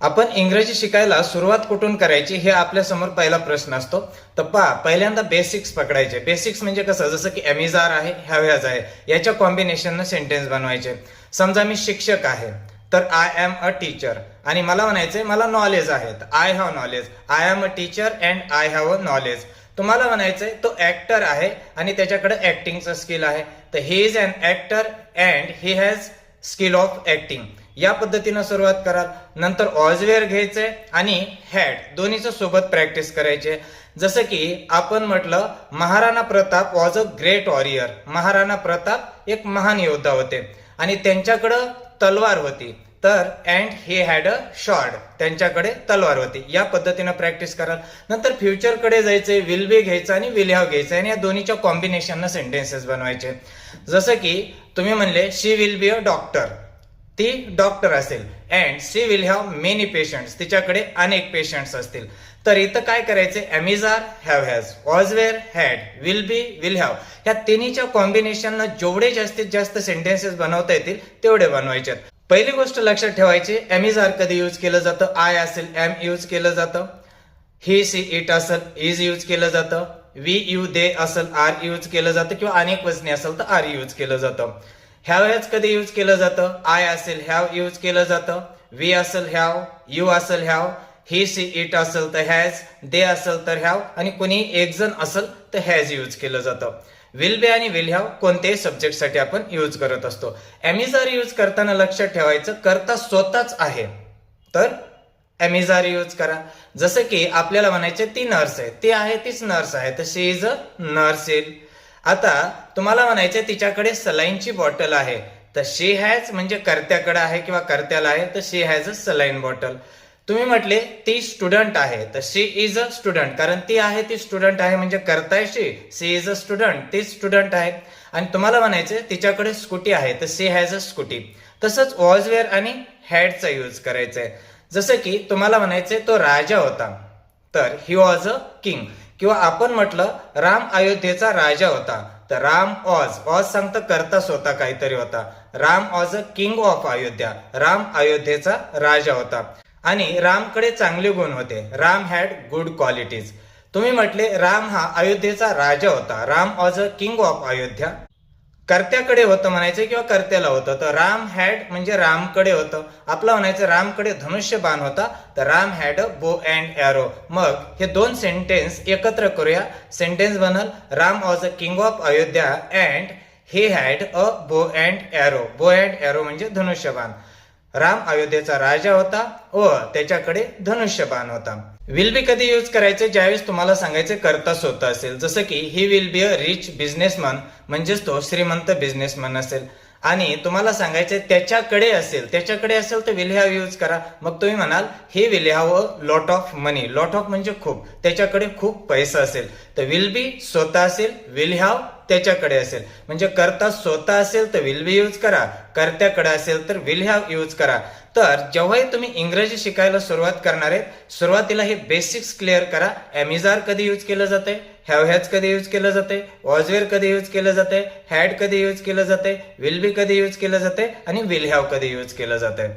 आपण इंग्रजी शिकायला सुरुवात कुठून करायची हे आपल्यासमोर पहिला प्रश्न असतो. तर पहा पहिल्यांदा बेसिक्स पकडायचे. बेसिक्स म्हणजे कसं? जसं की एमिजार आहे हॅव्याज आहे. याच्या कॉम्बिनेशननं सेंटेन्स बनवायचे. समजा मी शिक्षक आहे तर आय एम अ टीचर आणि मला म्हणायचंय मला नॉलेज आहे. I have knowledge I am a teacher and I have a knowledge तुम्हाला म्हणायचंय तो ऍक्टर आहे आणि त्याच्याकडे ऍक्टिंगचं स्किल आहे. तर he is an actor and he has skill of acting या पद्धतीनं सुरुवात कराल. नंतर ऑजवेअर घ्यायचंय आणि हॅड दोन्हीचं सोबत प्रॅक्टिस करायचे. जसं की आपण म्हटलं Maharana Pratap was a great warrior Maharana Pratap एक महान योद्धा होते. आणि त्यांच्याकडं तलवार होती. तर and he had a shard त्यांच्याकडे तलवार होती. या पद्धतीनं प्रॅक्टिस कराल. नंतर फ्युचरकडे जायचंय विल बी घ्यायचं आणि विल हॅव घ्यायचं. आणि या दोन्हीच्या कॉम्बिनेशननं सेंटेन्सेस बनवायचे. जसं की तुम्ही म्हणले she will be a doctor ती डॉक्टर असेल. And she will have many patients तिच्याकडे अनेक पेशंट्स असतील. तर इथं काय करायचे am is are have has was were had will be will have ह्या तिन्हीच्या कॉम्बिनेशननं जेवढे जास्तीत जास्त सेंटेन्सेस बनवता येतील तेवढे बनवायचे पहिली गोष्ट लक्षात ठेवायची एमिझार कधी यूज केलं जातं? आय असेल एम यूज केलं जातं. ही सी इट असेल इज यूज केलं जातं. वी यू दे असेल आर यूज केलं जातं. किंवा अनेक वजनी असेल तर आर यूज केलं जातं. हॅव हॅज कधी यूज केलं जातं? आय असेल हॅव यूज केलं जातं. वी असेल हॅव यू असेल हॅव ही सी इट असेल तर हॅज दे असेल तर हॅव आणि कोणी एक जण असेल तर हॅज यूज केलं जातं. विल बी आणि विल हॅव कोणत्याही सब्जेक्टसाठी आपण यूज करत असतो. एमिझार यूज करताना लक्षात ठेवायचं करता स्वतःच आहे. तर एमिझार यूज करा. जसं की आपल्याला म्हणायचे ती नर्स आहे. ती आहे तीच नर्स आहे. तर शी इज अ नर्स येईल आता तुम्हाला म्हणायचे तिच्याकडे सलाईनची बॉटल आहे. तर शी हॅज म्हणजे कर्त्याकडे आहे किंवा कर्त्याला आहे तर she has a saline bottle तुम्ही म्हटले ती स्टुडंट आहे. तर शी इज अ स्टुडंट कारण ती आहे ती स्टुडंट आहे म्हणजे करताय she she is a student ती स्टुडंट आहे. आणि तुम्हाला म्हणायचं तिच्याकडे स्कूटी आहे. तर सी हॅज अ स्कूटी तसंच वॉजवेअर आणि हॅडचा यूज करायचा आहे जसं की तुम्हाला म्हणायचंय तो राजा होता. तर ही वॉज अ किंग किंवा आपण म्हटलं राम अयोध्येचा राजा होता. तर राम ऑज ऑज सांगतं करता स्वतः काहीतरी होता. Ram was a king of Ayodhya Ram अयोध्येचा राजा होता. आणि रामकडे चांगले गुण होते. राम हॅड गुड क्वालिटीज तुम्ही म्हटले राम हा अयोध्येचा राजा होता. Ram was a king of Ayodhya. कर्त्याकडे होतं म्हणायचं किंवा कर्त्याला होतं. तर राम हॅड म्हणजे रामकडे होतं. आपलं म्हणायचं रामकडे धनुष्य बाण होता. तर Ram had a bow and arrow मग हे दोन सेंटेन्स एकत्र करूया. सेंटेन्स बनल Ram was a king of Ayodhya and he had a bow and arrow bow and arrow म्हणजे धनुष्यबाण. राम अयोध्येचा राजा होता व त्याच्याकडे धनुष्यबाण होता. विल बी कधी यूज करायचे? ज्यावेळेस तुम्हाला सांगायचे करता स्वतः असेल. जसं की he will be a rich businessman म्हणजेच तो श्रीमंत बिझनेसमॅन असेल. आणि तुम्हाला सांगायचे त्याच्याकडे असेल त्याच्याकडे असेल तर विल हॅव यूज करा. मग तुम्ही म्हणाल he will have a lot of money lot of म्हणजे खूप. त्याच्याकडे खूप पैसा असेल. तर विल बी स्वतः असेल विल हॅव त्याच्याकडे असेल. म्हणजे करता स्वतः असेल तर विल बी यूज करा. कर्त्याकडे असेल तर विल हॅव यूज करा. तर जेव्हाही तुम्ही इंग्रजी शिकायला सुरुवात करणार आहे सुरुवातीला हे बेसिक्स क्लिअर करा. एमिझार कधी यूज केलं जाते हॅव हॅज कधी यूज केलं जाते वॉजवेअर कधी यूज केलं जाते हॅड कधी यूज केलं जाते विल बी कधी यूज केलं जाते आणि विल हॅव कधी यूज केलं जाते